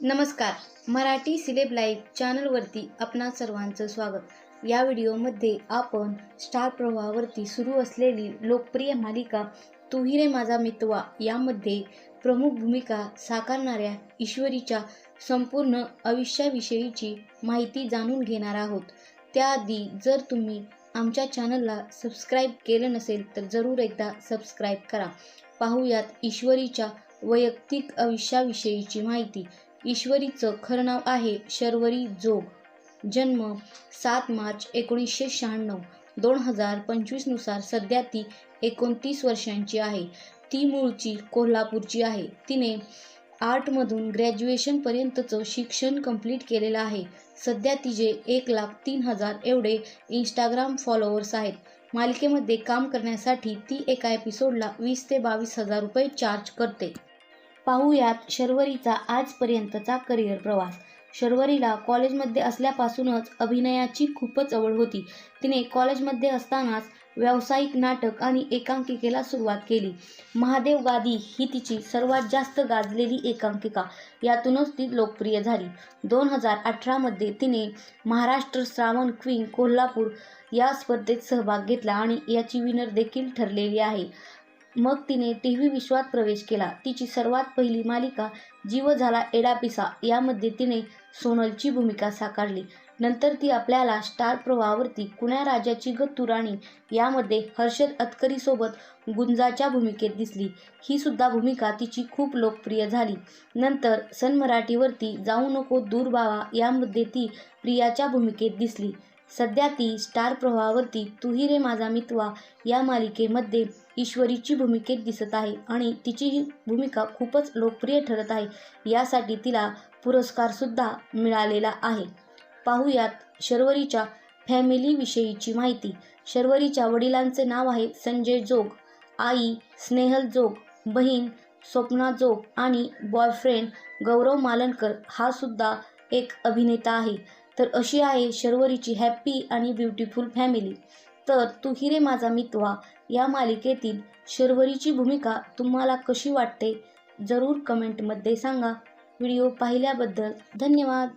नमस्कार. Marathi celeb live चॅनलवरती आपणा सर्वांचं स्वागत. या व्हिडिओमध्ये आपण स्टार प्रवाहावरती सुरू असलेली लोकप्रिय मालिका तुही रे माझा मितवा यामध्ये प्रमुख भूमिका साकारणाऱ्या ईश्वरीच्या संपूर्ण आयुष्याविषयीची माहिती जाणून घेणार आहोत. त्याआधी जर तुम्ही आमच्या चॅनलला सबस्क्राईब केलं नसेल तर जरूर एकदा सबस्क्राईब करा. पाहूयात ईश्वरीच्या वैयक्तिक आयुष्याविषयीची माहिती. ईश्वरीचं खरं नाव आहे शर्वरी जोग. जन्म सात मार्च एकोणीसशे शहाण्णव. दोन हजार पंचवीसनुसार सध्या ती एकोणतीस वर्षांची आहे. ती मूळची कोल्हापूरची आहे. तिने आर्टमधून ग्रॅज्युएशनपर्यंतचं शिक्षण कंप्लीट केलेलं आहे. सध्या तिचे एक लाख तीन हजार एवढे इंस्टाग्राम फॉलोअर्स आहेत. मालिकेमध्ये काम करण्यासाठी ती एका एपिसोडला वीस ते बावीस हजार रुपये चार्ज करते. पाहूयात शर्वरीचा आजपर्यंतचा करिअर प्रवास. शर्वरीला कॉलेजमध्ये असल्यापासूनच अभिनयाची खूपच आवड होती. तिने कॉलेजमध्ये असतानाच व्यावसायिक नाटक आणि एकांकिकेला सुरुवात केली. महादेव गादी ही तिची सर्वात जास्त गाजलेली एकांकिका. यातूनच ती लोकप्रिय झाली. दोन हजार अठरामध्ये तिने महाराष्ट्र श्रावण क्वीन कोल्हापूर या स्पर्धेत सहभाग घेतला आणि याची विनर देखील ठरलेली आहे. मग तिने टी व्ही विश्वात प्रवेश केला. तिची सर्वात पहिली मालिका जीव झाला एडापिसा यामध्ये तिने सोनलची भूमिका साकारली. नंतर ती आपल्याला स्टार प्रवाहावरती कुण्या राजाची गत्तू राणी यामध्ये हर्षद अतकरीसोबत गुंजाच्या भूमिकेत दिसली. ही सुद्धा भूमिका तिची खूप लोकप्रिय झाली. नंतर सन मराठीवरती जाऊ नको दूर बावा यामध्ये ती प्रियाच्या भूमिकेत दिसली. सध्या ती स्टार प्रवाहावरती तुही रे माझा मितवा या मालिकेमध्ये ईश्वरीची भूमिकेत दिसत आहे आणि तिची ही भूमिका खूपच लोकप्रिय ठरत आहे. यासाठी तिला पुरस्कारसुद्धा मिळालेला आहे. पाहूयात शर्वरीच्या फॅमिलीविषयीची माहिती. शर्वरीच्या वडिलांचे नाव आहे संजय जोग आई स्नेहल जोग बहीण स्वप्ना जोग आणि बॉयफ्रेंड गौरव मालनकर हा सुद्धा एक अभिनेता आहे. तर अशी आहे शर्वरीची हॅप्पी आणि ब्युटिफुल फॅमिली तर तू हिरे माझा मितवा. या मालिकेतील शर्वरीची भूमिका तुम्हाला कशी वाटते? जरूर कमेंटमध्ये सांगा. व्हिडिओ पाहिल्याबद्दल धन्यवाद.